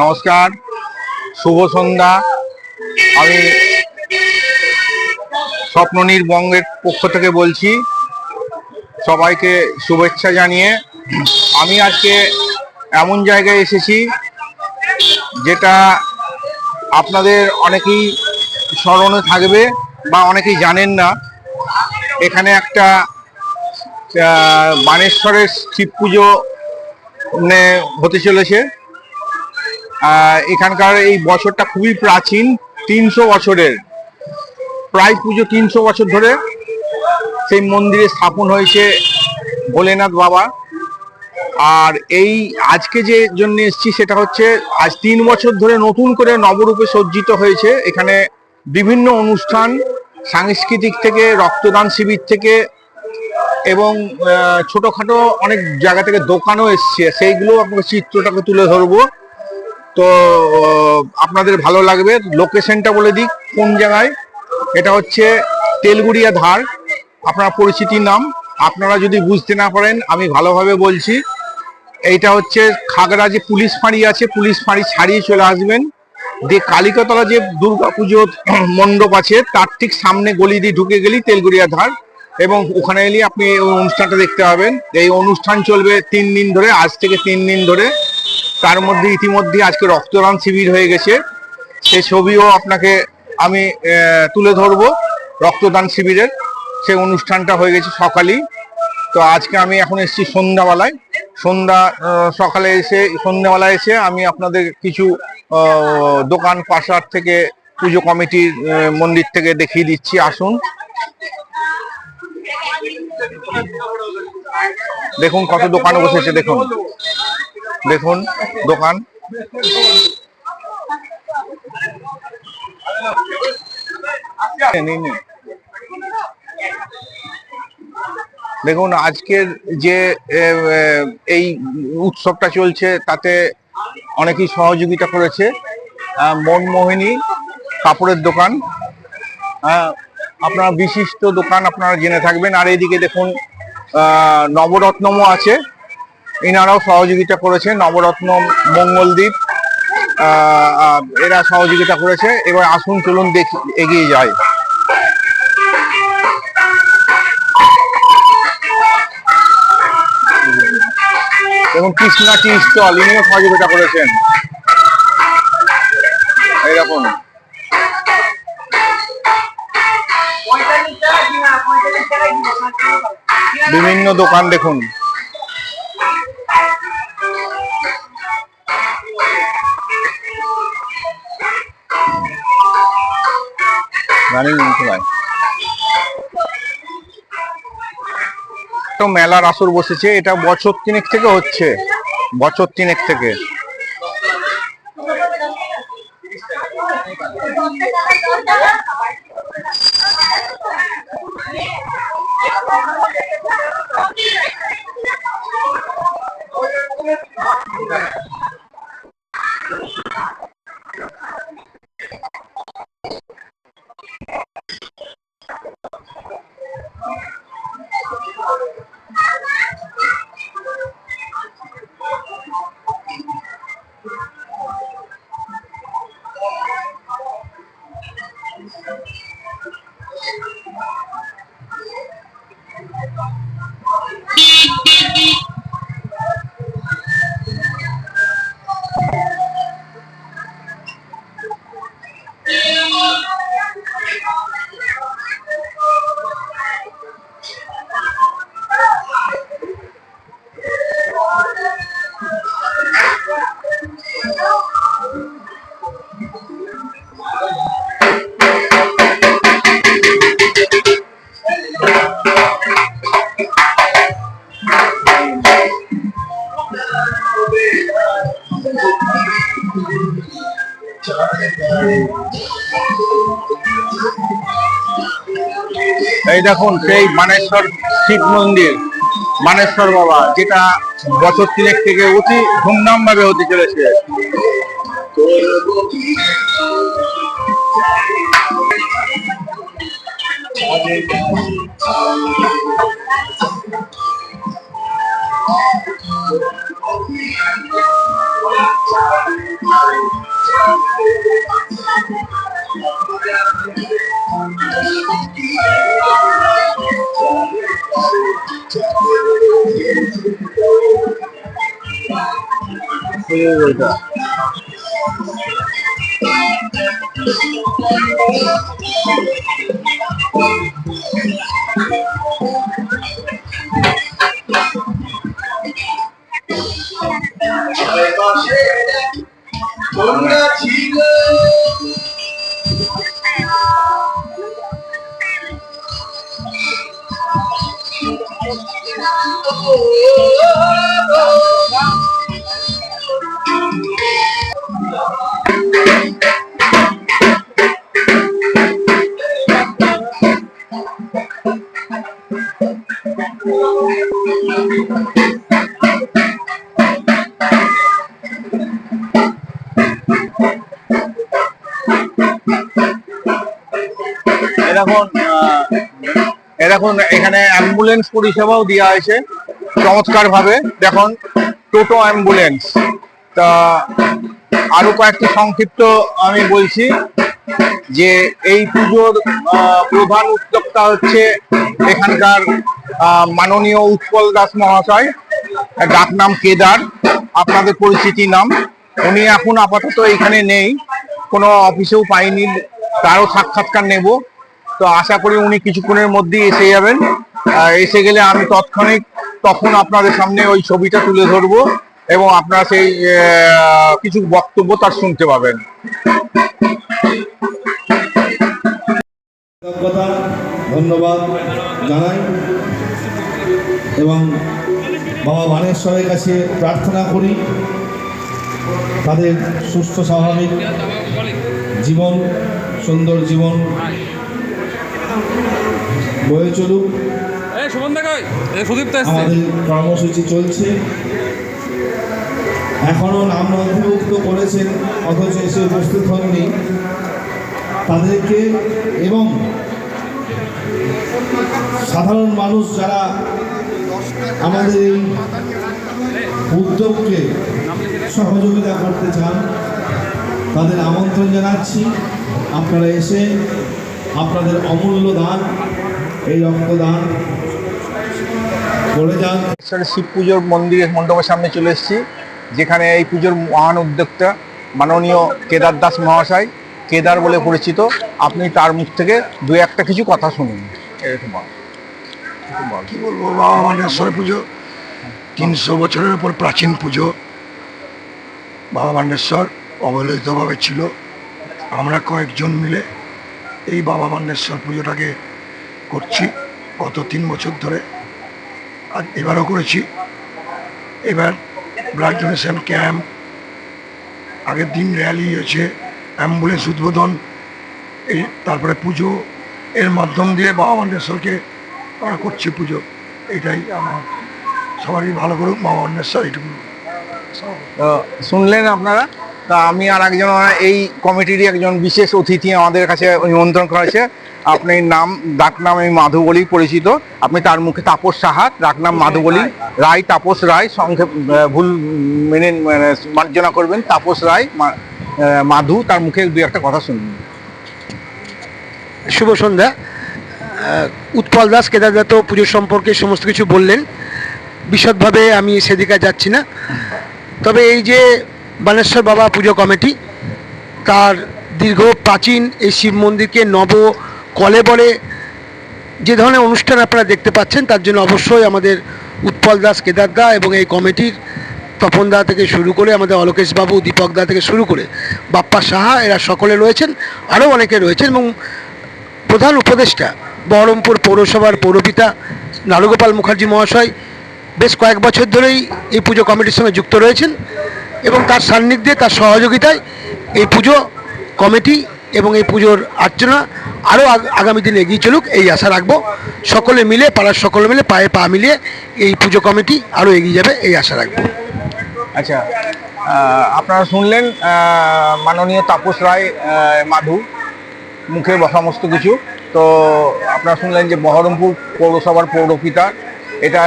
নমস্কার, শুভ সন্ধ্যা। আমি স্বপ্ননীর বঙ্গের পক্ষ থেকে বলছি, সবাইকে শুভেচ্ছা জানিয়ে আমি আজকে এমন জায়গায় এসেছি যেটা আপনাদের অনেকেই স্মরণে থাকবে বা অনেকেই জানেন না। এখানে একটা বানেশ্বরের শিব পুজো হতে চলেছে। এখানকার এই বছরটা খুবই প্রাচীন, তিনশো বছরের। প্রায় পুজো তিনশো বছর ধরে সেই মন্দিরে স্থাপন হয়েছে ভোলেনাথ বাবা। আর এই আজকে যে জন্য এসেছি সেটা হচ্ছে, আজ তিন বছর ধরে নতুন করে নবরূপে সজ্জিত হয়েছে। এখানে বিভিন্ন অনুষ্ঠান সাংস্কৃতিক থেকে, রক্তদান শিবির থেকে এবং ছোটখাটো অনেক জায়গা থেকে দোকানও এসছে। সেইগুলো আপনাকে চিত্রটাকে তুলে ধরবো। তো আপনাদের ভালো লাগবে। লোকেশনটা বলে দিই, কোন জায়গায়? এটা হচ্ছে তেলগুড়িয়া ধার। আপনার পরিচিতির নাম। আপনারা যদি বুঝতে না পারেন, আমি ভালোভাবে বলছি। এইটা হচ্ছে খাগড়া যে পুলিশ ফাঁড়ি আছে। পুলিশ ফাঁড়ি ছাড়িয়ে চলে আসবেন। দিয়ে কালিকাতলা যে দুর্গা পুজোর মণ্ডপ আছে, তার ঠিক সামনে গলি দিয়ে ঢুকে গেলেই তেলগুড়িয়া ধার এবং ওখানে এলে আপনি অনুষ্ঠানটা দেখতে পাবেন। এই অনুষ্ঠান চলবে তিন দিন ধরে, আজ থেকে তিন দিন ধরে। তার মধ্যে ইতিমধ্যে আজকে রক্তদান শিবির হয়ে গেছে। সেই ছবিও আপনাকে আমি তুলে ধরবো রক্তদান শিবিরের। সেই অনুষ্ঠানটা হয়ে গেছে সকালেই। তো আজকে আমি এখন এসেছি সন্ধ্যাবেলায়। সন্ধ্যা সকালে এসে সন্ধ্যাবেলায় এসে আমি আপনাদের কিছু দোকান পাশার থেকে পুজো কমিটির মন্দির থেকে দেখিয়ে দিচ্ছি আসুন। দেখুন কত দোকান বসেছে দেখুন। দেখুন দোকান। নিন, দেখুন, আজকের যে এই উৎসবটা চলছে, তাতে অনেকেই সহযোগিতা করেছে। মনমোহিনী কাপড়ের দোকান। আপনার বিশিষ্ট দোকান আপনারা জেনে থাকবেন। আর এইদিকে দেখুন নবরত্নমও আছে। এনারাও সহযোগিতা করেছে। নবরত্ন মঙ্গলদ্বীপ এরা সহযোগিতা করেছে। এবার আসুন, চলুন দেখি, এগিয়ে যায় এবং কৃষ্ণা টি স্টল ইনিও সহযোগিতা করেছেন। এইরকম বিভিন্ন দোকান দেখুন। জানি না তো মেলার আসর বসেছে এটা বছর তিনেক থেকে হচ্ছে। বছর তিনেক থেকে। এই দেখুন, সেই মানেশ্বর শিব মন্দির, মানেশ্বর বাবা, যেটা বছর তিনেক থেকে অতি ধুমধাম ভাবে হতে চলেছে। এরকম এরকম এখানে অ্যাম্বুলেন্স পরিষেবাও দেওয়া হয়েছে চমৎকার ভাবে দেখুন, টোটো অ্যাম্বুলেন্স তা আরও কয়েকটি সংক্ষিপ্ত আমি বলছি। যে এই পুজোর প্রধান উদ্যোক্তা হচ্ছে এখানকার মাননীয় উৎপল দাস মহাশয়। ডাক নাম কেদার। আপনাদের পরিচিতি নাম। উনি এখন আপাতত এখানে নেই। কোনো অফিসেও পাইনি। তারও সাক্ষাৎকার নেব। তো আশা করি উনি কিছুক্ষণের মধ্যেই এসে যাবেন। এসে গেলে আমি তৎক্ষণিক তখন আপনাদের সামনে ওই ছবিটা তুলে ধরবো এবং আপনারা সেই কিছু বক্তব্য তার শুনতে পাবেন। কৃতজ্ঞতা ধন্যবাদ জানাই এবং বাবা বানেশ্বরের কাছে প্রার্থনা করি তাদের সুস্থ স্বাভাবিক জীবন সুন্দর জীবন বয়ে চলুক। আমাদের কর্মসূচি চলছে। এখনও নাম নথিভুক্ত করেছেন, অথচ এসে উপস্থিত হননি। তাদেরকে এবং সাধারণ মানুষ যারা আমাদের এই উদ্যোগকে সহযোগিতা করতে চান, তাদের আমন্ত্রণ জানাচ্ছি। আপনারা এসে আপনাদের অমূল্য দান, এই রক্তদান করে যান। শিব পুজোর মন্দিরের মণ্ডপের সামনে চলে এসেছি। যেখানে এই পুজোর মহান উদ্যোক্তা মাননীয় কেদার দাস মহাশয়, কেদার বলে পরিচিত। আপনি তার মুখ থেকে দু একটা কিছু কথা শুনুন। এরকম। কি বলব? বাবা মান্ডেশ্বর পুজো, তিনশো বছরের উপর প্রাচীন পুজো। বাবা মান্ডেশ্বর অবহেলিতভাবে ছিল। আমরা কয়েকজন মিলে এই বাবা মান্ডেশ্বর পুজোটাকে করছি গত তিন বছর ধরে। আর এবারও করেছি। এবার ব্লাড ডোনেশন ক্যাম্প আগের দিন র্যালি হয়েছে, অ্যাম্বুলেন্স উদ্বোধন, এই তারপরে পুজো, এর মাধ্যম দিয়ে বাবা মান্ডেশ্বরকে আমরা করছি পুজো, এটাই আমার, সবারই ভালো করুক বাবা মান্ডেশ্বর এইটুকু শুনলেন আপনারা? তা আমি আর একজন এই কমিটিরই একজন বিশেষ অতিথি আমাদের কাছে নিমন্ত্রণ করেছে। আপনি নাম ডাক নাম আমি মাধু বলেই পরিচিত। আপনি তার মুখে তাপস সাহা ডাক নাম মাধু বলি। রায় তাপস রায় সংক্ষেপ ভুল মেনে মানে মার্জনা করবেন। তাপস রায় মা- মাধু তার মুখে দুই একটা কথা শুনবেন শুভ সন্ধ্যা। উৎপল দাস কেদারদা তো পুজো সম্পর্কে সমস্ত কিছু বললেন। বিশদভাবে আমি সেদিকে যাচ্ছি না। তবে এই যে বানেশ্বর বাবা পুজো কমিটি, তার দীর্ঘ প্রাচীন এই শিব মন্দিরকে নব কলে বলে যে ধরনের অনুষ্ঠান আপনারা দেখতে পাচ্ছেন, তার জন্য অবশ্যই আমাদের উৎপল দাস কেদারদা এবং এই কমিটির তপন দা থেকে শুরু করে আমাদের অলোকেশ বাবু, দীপক দা থেকে শুরু করে বাপ্পা সাহা, এরা সকলে রয়েছেন, আরও অনেকে রয়েছেন এবং প্রধান উপদেষ্টা, বহরমপুর পৌরসভার পৌরপিতা নারুগোপাল মুখার্জি মহাশয় বেশ কয়েক বছর ধরেই এই পুজো কমিটির সঙ্গে যুক্ত রয়েছেন। এবং তার সান্নিধ্যে, তার সহযোগিতায় এই পুজো কমিটি এবং এই পুজোর আর্চনা আরও আগামী দিনে এগিয়ে চলুক, এই আশা রাখব। সকলে মিলে, পাড়ার সকলে মিলে, পায়ে পা মিলিয়ে এই পুজো কমিটি আরও এগিয়ে যাবে, এই আশা রাখব। আচ্ছা আপনারা শুনলেন মাননীয় তাপস রায় মাধু, মুখে সমস্ত কিছু। তো আপনারা শুনলেন যে বহরমপুর পৌরসভার পৌরপিতা, এটা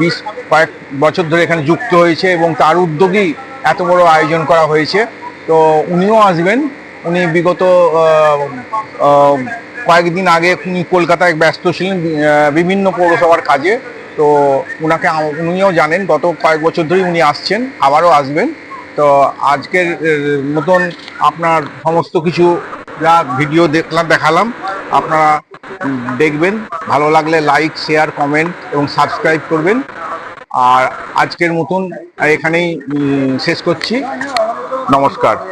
বিশ কয়েক বছর ধরে এখানে যুক্ত হয়েছে এবং তার উদ্যোগেই এত বড় আয়োজন করা হয়েছে। তো উনিও আসবেন। উনি বিগত কয়েকদিন আগে উনি কলকাতায় ব্যস্ত ছিলেন বিভিন্ন পৌরসভার কাজে। তো আম- উনিও জানেন, গত কয়েক বছর ধরেই উনি আসছেন, আবারও আসবেন। তো আজকের মতন আপনার সমস্ত কিছু যা ভিডিও দেখলাম, দেখালাম, আপনারা দেখবেন। ভালো লাগলে লাইক শেয়ার কমেন্ট এবং সাবস্ক্রাইব করবেন। আর আজকের মতন এখানেই শেষ করছি। নমস্কার।